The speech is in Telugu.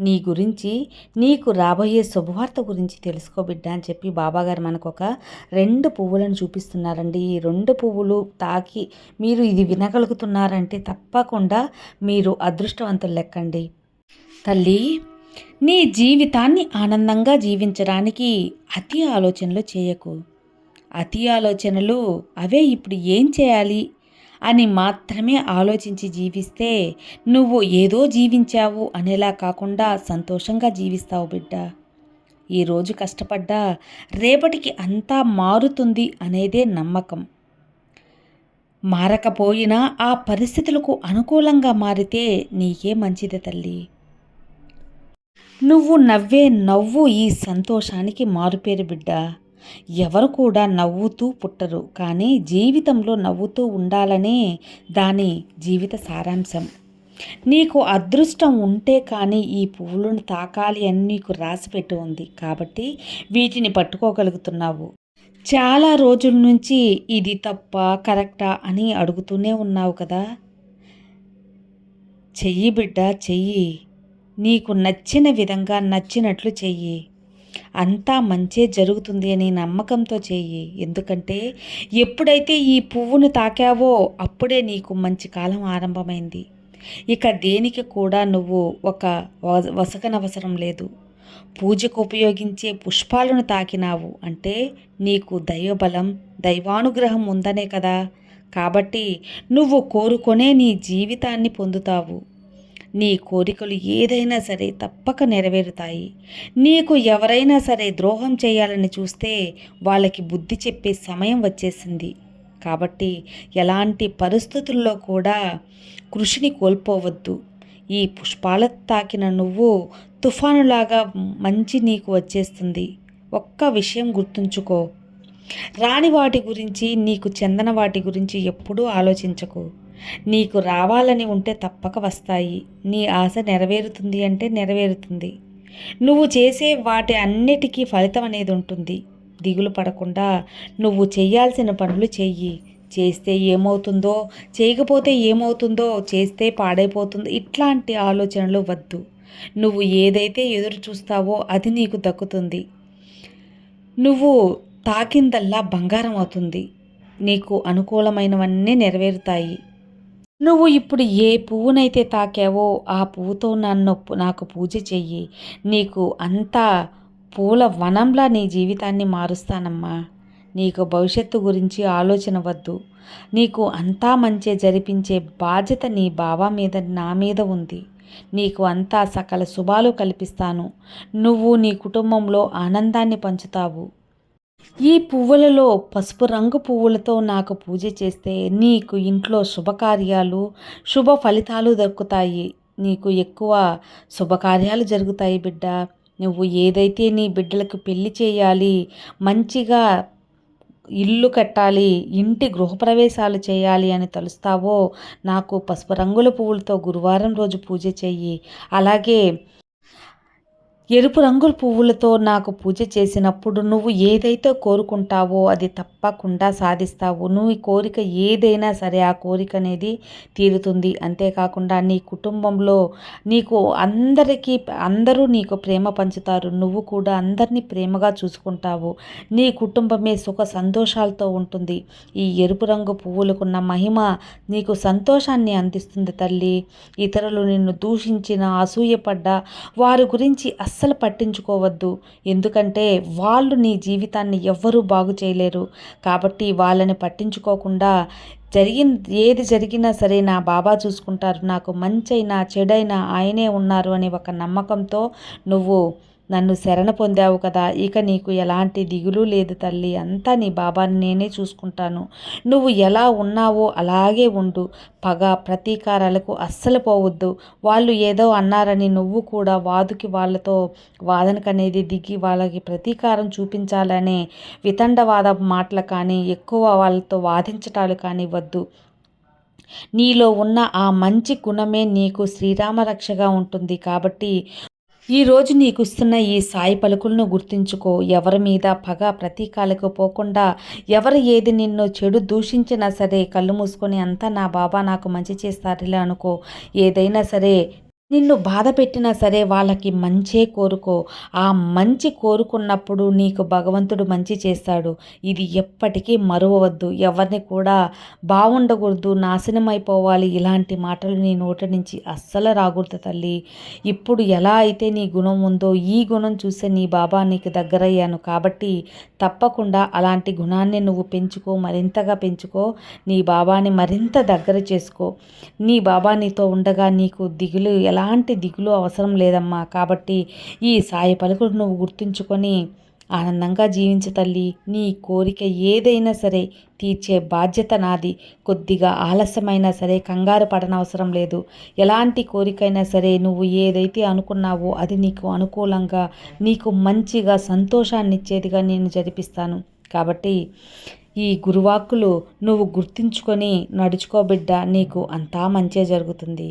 నీ గురించి నీకు రాబోయే శుభవార్త గురించి తెలుసుకో బిడ్డ అని చెప్పి బాబాగారు మనకు ఒక రెండు పువ్వులను చూపిస్తున్నారండి. ఈ రెండు పువ్వులు తాకి మీరు ఇది వినగలుగుతున్నారంటే తప్పకుండా మీరు అదృష్టవంతులు లెక్కండి. తల్లి నీ జీవితాన్ని ఆనందంగా జీవించడానికి అతి ఆలోచనలు చేయకు. అతి ఆలోచనలు అవే ఇప్పుడు ఏం చేయాలి? అని మాత్రమే ఆలోచించి జీవిస్తే నువ్వు ఏదో జీవించావు అనేలా కాకుండా సంతోషంగా జీవిస్తావు బిడ్డ. ఈరోజు కష్టపడ్డా రేపటికి అంతా మారుతుంది అనేదే నమ్మకం. మారకపోయినా ఆ పరిస్థితులకు అనుకూలంగా మారితే నీకే మంచిది తల్లి. నువ్వు నవ్వే నవ్వు ఈ సంతోషానికి మారుపేరు బిడ్డ. ఎవరు కూడా నవ్వుతూ పుట్టరు కానీ జీవితంలో నవ్వుతూ ఉండాలనే దాని జీవిత సారాంశం. నీకు అదృష్టం ఉంటే కానీ ఈ పువ్వులను తాకాలి అని నీకు రాసిపెట్టి ఉంది కాబట్టి వీటిని పట్టుకోగలుగుతున్నావు. చాలా రోజుల నుంచి ఇది తప్ప కరెక్టా అని అడుగుతూనే ఉన్నావు కదా? చెయ్యి బిడ్డ చెయ్యి. నీకు నచ్చిన విధంగా నచ్చినట్లు చెయ్యి. అంతా మంచే జరుగుతుంది అని నమ్మకంతో చెయ్యి. ఎందుకంటే ఎప్పుడైతే ఈ పువ్వును తాకావో అప్పుడే నీకు మంచి కాలం ఆరంభమైంది. ఇక దేనికి కూడా నువ్వు ఒక వసకనవసరం లేదు. పూజకు ఉపయోగించే పుష్పాలను తాకినావు అంటే నీకు దైవబలం దైవానుగ్రహం ఉందనే కదా. కాబట్టి నువ్వు కోరుకొనే నీ జీవితాన్ని పొందుతావు. నీ కోరికలు ఏదైనా సరే తప్పక నెరవేరుతాయి. నీకు ఎవరైనా సరే ద్రోహం చేయాలని చూస్తే వాళ్ళకి బుద్ధి చెప్పే సమయం వచ్చేసింది. కాబట్టి ఎలాంటి పరిస్థితుల్లో కూడా కృషిని కోల్పోవద్దు. ఈ పుష్పాల తాకిన నువ్వు తుఫానులాగా మంచి నీకు వచ్చేస్తుంది. ఒక్క విషయం గుర్తుంచుకో. రాని వాటి గురించి నీకు చెందన వాటి గురించి ఎప్పుడూ ఆలోచించకు. నీకు రావాలని ఉంటే తప్పక వస్తాయి. నీ ఆశ నెరవేరుతుంది అంటే నెరవేరుతుంది. నువ్వు చేసే వాటి అన్నిటికీ ఫలితం అనేది ఉంటుంది. దిగులు పడకుండా నువ్వు చేయాల్సిన పనులు చెయ్యి. చేస్తే ఏమవుతుందో చేయకపోతే ఏమవుతుందో చేస్తే పాడైపోతుందో. ఇట్లాంటి ఆలోచనలు వద్దు. నువ్వు ఏదైతే ఎదురు చూస్తావో అది నీకు దక్కుతుంది. నువ్వు తాకిందల్లా బంగారం అవుతుంది. నీకు అనుకూలమైనవన్నీ నెరవేరుతాయి. నువ్వు ఇప్పుడు ఏ పువ్వునైతే తాకావో ఆ పువ్వుతో నన్ను నాకు పూజ చెయ్యి. నీకు అంతా పూల వనంలా నీ జీవితాన్ని మారుస్తానమ్మా. నీకు భవిష్యత్తు గురించి ఆలోచన వద్దు. నీకు అంతా మంచి జరిపించే బాధ్యత నీ బావ మీద నా మీద ఉంది. నీకు అంతా సకల శుభాలు కల్పిస్తాను. నువ్వు నీ కుటుంబంలో ఆనందాన్ని పంచుతావు. ఈ పువ్వులలో పసుపు రంగు పువ్వులతో నాకు పూజ చేస్తే నీకు ఇంట్లో శుభకార్యాలు శుభ ఫలితాలు దక్కుతాయి. నీకు ఎక్కువ శుభకార్యాలు జరుగుతాయి బిడ్డ. నువ్వు ఏదైతే నీ బిడ్డలకు పెళ్ళి చేయాలి మంచిగా ఇల్లు కట్టాలి ఇంటి గృహప్రవేశాలు చేయాలి అని తలుస్తావో నాకు పసుపు రంగుల పువ్వులతో గురువారం రోజు పూజ చెయ్యి. అలాగే ఎరుపు రంగుల పువ్వులతో నాకు పూజ చేసినప్పుడు నువ్వు ఏదైతే కోరుకుంటావో అది తప్పకుండా సాధిస్తావు. నువ్వు కోరిక ఏదైనా సరే ఆ కోరిక అనేది తీరుతుంది. అంతేకాకుండా నీ కుటుంబంలో నీకు అందరికీ అందరూ నీకు ప్రేమ పంచుతారు. నువ్వు కూడా అందరినీ ప్రేమగా చూసుకుంటావు. నీ కుటుంబమే సుఖ సంతోషాలతో ఉంటుంది. ఈ ఎరుపు రంగు పువ్వులకున్న మహిమ నీకు సంతోషాన్ని అందిస్తుంది తల్లి. ఇతరులు నిన్ను దూషించిన అసూయపడ్డ వారి గురించి అస్సలు అస్సలు పట్టించుకోవద్దు. ఎందుకంటే వాళ్ళు నీ జీవితాన్ని ఎవ్వరూ బాగు చేయలేరు. కాబట్టి వాళ్ళని పట్టించుకోకుండా జరిగిన ఏది జరిగినా సరే నా బాబా చూసుకుంటారు. నాకు మంచైనా చెడైనా ఆయనే ఉన్నారు అనే ఒక నమ్మకంతో నువ్వు నన్ను శరణ పొందావు కదా ఇక నీకు ఎలాంటి దిగులు లేదు తల్లి. అంతా నీ బాబాని నేనే చూసుకుంటాను. నువ్వు ఎలా ఉన్నావో అలాగే ఉండు. పగ ప్రతీకారాలకు అస్సలు పోవద్దు. వాళ్ళు ఏదో అన్నారని నువ్వు కూడా వాదుకి వాళ్ళతో వాదనకనేది దిగి వాళ్ళకి ప్రతీకారం చూపించాలనే వితండవాద మాటలు కానీ ఎక్కువ వాళ్ళతో వాదించటాలు కానీ వద్దు. నీలో ఉన్న ఆ మంచి గుణమే నీకు శ్రీరామ రక్షగా ఉంటుంది కాబట్టి ఈరోజు నీకుస్తున్న ఈ సాయి పలుకులను గుర్తుంచుకో. ఎవరి మీద పగ ప్రతీకాలకు పోకుండా ఎవరు ఏది నిన్ను చెడు దూషించినా సరే కళ్ళు మూసుకొని అంతా నా బాబా నాకు మంచి చేస్తారులే అనుకో. ఏదైనా సరే నిన్ను బాధ పెట్టినా సరే వాళ్ళకి మంచే కోరుకో. ఆ మంచి కోరుకున్నప్పుడు నీకు భగవంతుడు మంచి చేస్తాడు. ఇది ఎప్పటికీ మరువవద్దు. ఎవరిని కూడా బాగుండకూడదు నాశనం అయిపోవాలి ఇలాంటి మాటలు నీ నోటి నుంచి అస్సలు రాకూడదు తల్లి. ఇప్పుడు ఎలా అయితే నీ గుణం ఉందో ఈ గుణం చూసే నీ బాబా నీకు దగ్గరయ్యాను. కాబట్టి తప్పకుండా అలాంటి గుణాన్ని నువ్వు పెంచుకో మరింతగా పెంచుకో. నీ బాబాని మరింత దగ్గర చేసుకో. నీ బాబా నీతో ఉండగా నీకు దిగులు ఎలా ఎలాంటి దిగులు అవసరం లేదమ్మా. కాబట్టి ఈ సాయి పలుకులు నువ్వు గుర్తుంచుకొని ఆనందంగా జీవించు తల్లి. నీ కోరిక ఏదైనా సరే తీర్చే బాధ్యత నాది. కొద్దిగా ఆలస్యమైనా సరే కంగారు పడనవసరం లేదు. ఎలాంటి కోరికైనా సరే నువ్వు ఏదైతే అనుకున్నావో అది నీకు అనుకూలంగా నీకు మంచిగా సంతోషాన్ని ఇచ్చేదిగా నేను జరిపిస్తాను. కాబట్టి ఈ గురువాక్కులు నువ్వు గుర్తుంచుకొని నడుచుకోబిడ్డ నీకు అంతా మంచే జరుగుతుంది.